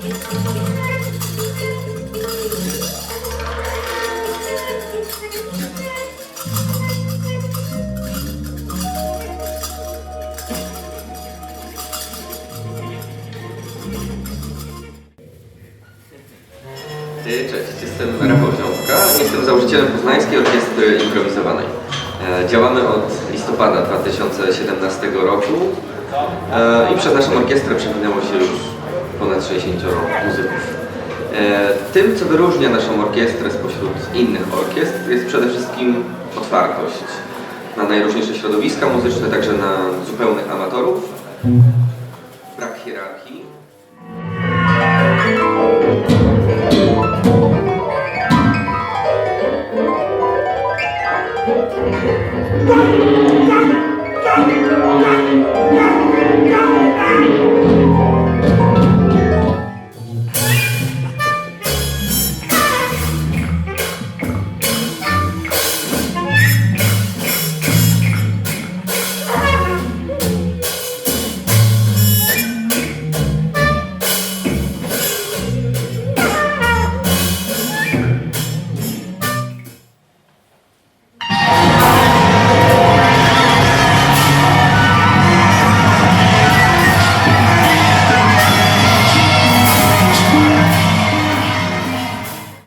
Cześć, jestem Rafał Ziąbka. Jestem założycielem Poznańskiej Orkiestry Improwizowanej. E, Działamy od listopada 2017 roku e, i przez naszą orkiestrę przewinęło się już ponad 60 muzyków. E, tym, co wyróżnia naszą orkiestrę spośród innych orkiestr, jest przede wszystkim otwartość na najróżniejsze środowiska muzyczne, także na zupełnych amatorów, brak hierarchii. Yeah.